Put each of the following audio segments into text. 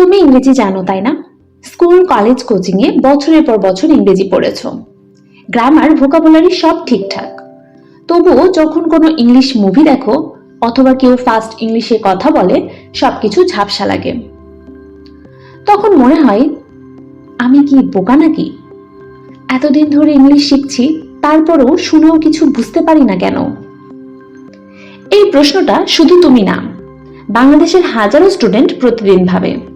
তুমি ইংরেজি জানো, তাই না? স্কুল, কলেজ কোচিং এ বছরের পর বছর ইংরেজি পড়েছো। গ্রামার ভোকাবুলারি সব ঠিকঠাক। তবুও যখন কোনো ইংলিশ মুভি দেখো, অথবা কেউ ফাস্ট ইংলিশে কথা বলে, সবকিছু ঝাপসা লাগে। তখন মনে হয়, আমি কি বোকা নাকি? এতদিন ধরে ইংলিশ শিখছি, তারপরও শুনেও কিছু বুঝতে পারি না কেন? এই প্রশ্নটা শুধু তুমি না, বাংলাদেশের হাজারো স্টুডেন্ট প্রতিদিন ভাবে।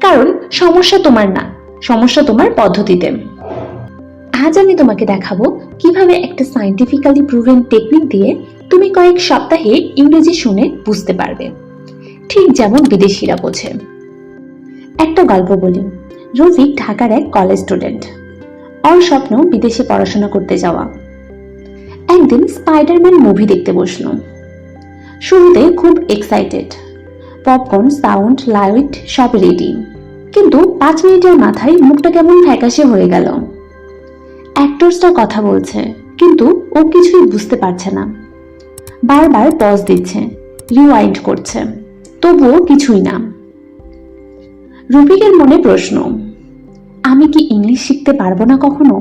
কারণ সমস্যা তোমার না, সমস্যা তোমার পদ্ধতিতে। আজ আমি তোমাকে দেখাবো কীভাবে একটা সাইন্টিফিক্যালি প্রুভেন টেকনিক দিয়ে তুমি কয়েক সপ্তাহে ইংরেজি শুনে বুঝতে পারবে। ঠিক যেমন বিদেশিরা বোঝে। একটা গল্প বলি। রফিক ঢাকার এক কলেজ স্টুডেন্ট ওর স্বপ্ন বিদেশে পড়াশোনা করতে যাওয়া। একদিন স্পাইডারম্যান মুভি দেখতে বসল। শুরুতে খুব এক্সাইটেড পপকর্ন, সাউন্ড, লাইট, সব রেডি কিন্তু পাঁচ মিনিটের মাথায় মুখটা কেমন ফ্যাকাশে হয়ে গেল। অ্যাক্টরসটা কথা বলছে, কিন্তু ও কিছুই বুঝতে পারছে না। বারবার পজ দিচ্ছে রিওয়াইন্ড করছে, তবুও কিছুই না। রুবিকের মনে প্রশ্ন, আমি কি ইংলিশ শিখতে পারব না কখনো?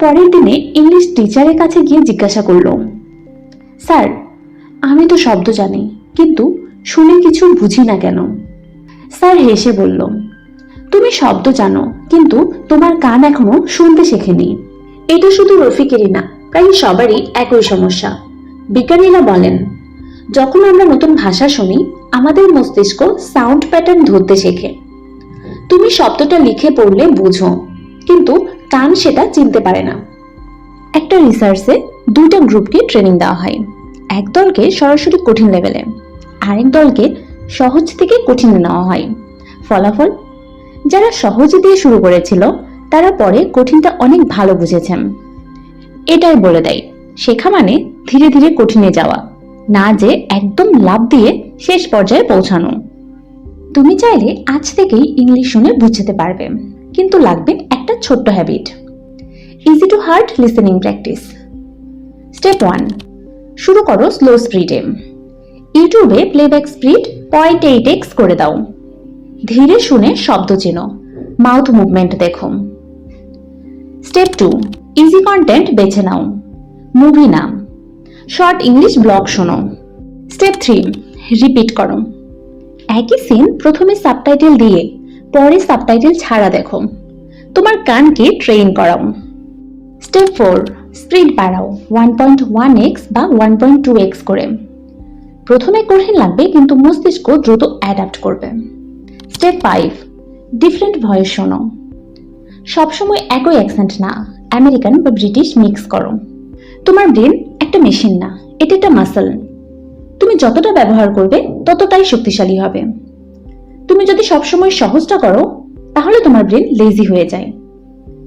পরের দিনে ইংলিশ টিচারের কাছে গিয়ে জিজ্ঞাসা করল, স্যার, আমি তো শব্দ জানি, কিন্তু শুনে কিছু বুঝি না কেন। স্যার হেসে বলল, তুমি শব্দ জানো, কিন্তু তোমার কান এখনও শুনতে শেখেনি। এটা শুধু রফিকেরই না, প্রায় সবারই একই সমস্যা। বিজ্ঞানীরা বলেন, যখন আমরা নতুন ভাষা শুনি, আমাদের মস্তিষ্ক সাউন্ড প্যাটার্ন ধরতে শেখে। তুমি শব্দটা লিখে পড়লে বুঝো, কিন্তু কান সেটা চিনতে পারে না। একটা রিসার্চে দুইটা গ্রুপকে ট্রেনিং দেওয়া হয়। এক দলকে সরাসরি কঠিন লেভেলে আরেক দলকে সহজ থেকে কঠিনে নেওয়া হয়। ফলাফল? যারা সহজে দিয়ে শুরু করেছিল, তারা পরে কঠিনটা অনেক ভালো বুঝেছেন। এটাই বলে দেয়, শেখা মানে ধীরে ধীরে কঠিনে যাওয়া, না যে একদম লাভ দিয়ে শেষ পর্যায়ে পৌঁছানো। তুমি চাইলে আজ থেকেই ইংলিশ শুনে বুঝতে পারবে, কিন্তু লাগবে একটা ছোট্ট habit easy to hard listening practice step one শুরু করো স্লো স্পিডে ইউটিউবে playback speed point eight x করে দাও। ধীরে শুনে শব্দ চেনো। মাউথ মুভমেন্ট দেখো। স্টেপ টু ইজি কন্টেন্ট বেছে নাও। মুভি নাম। শর্ট ইংলিশ ব্লগ শোনো। স্টেপ থ্রি রিপিট করো। একই সিন প্রথমে সাবটাইটেল দিয়ে, পরে সাবটাইটেল ছাড়া দেখো। তোমার কানকে ট্রেন করাও। স্টেপ ফোর স্পিড বাড়াও। ওয়ান পয়েন্ট ওয়ান এক্স বা ওয়ান পয়েন্ট টু এক্স করে। প্রথমে কঠিন লাগবে, কিন্তু মস্তিষ্ক দ্রুত অ্যাডাপ্ট করবে। স্টেপ ফাইভ ডিফারেন্ট ভয়েস শোনো। সবসময় একই অ্যাকসেন্ট না আমেরিকান বা ব্রিটিশ মিক্স করো। তোমার ব্রেন একটা মেশিন না, এটা একটা মাসল তুমি যতটা ব্যবহার করবে, ততটাই শক্তিশালী হবে। তুমি যদি সবসময় সহজটা করো, তাহলে তোমার ব্রেন লেজি হয়ে যায়।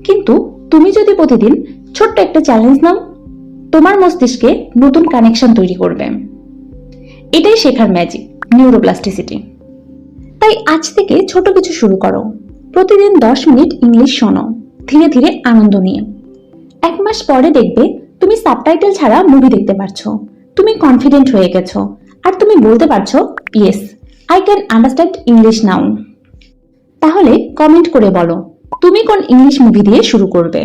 কিন্তু তুমি যদি প্রতিদিন ছোট্ট একটা চ্যালেঞ্জ নাও, তোমার মস্তিষ্কে নতুন কানেকশন তৈরি করবে। এটাই শেখার ম্যাজিক নিউরোপ্লাস্টিসিটি তাই আজ থেকে ছোট কিছু শুরু করো। প্রতিদিন দশ মিনিট ইংলিশ শোনো। ধীরে ধীরে আনন্দ নিয়ে। এক মাস পরে দেখবে তুমি সাবটাইটেল ছাড়া মুভি দেখতে পারছ। তুমি কনফিডেন্ট হয়ে গেছো। আর তুমি বলতে পারছ yes I can understand English now তাহলে কমেন্ট করে বলো, তুমি কোন ইংলিশ মুভি দিয়ে শুরু করবে?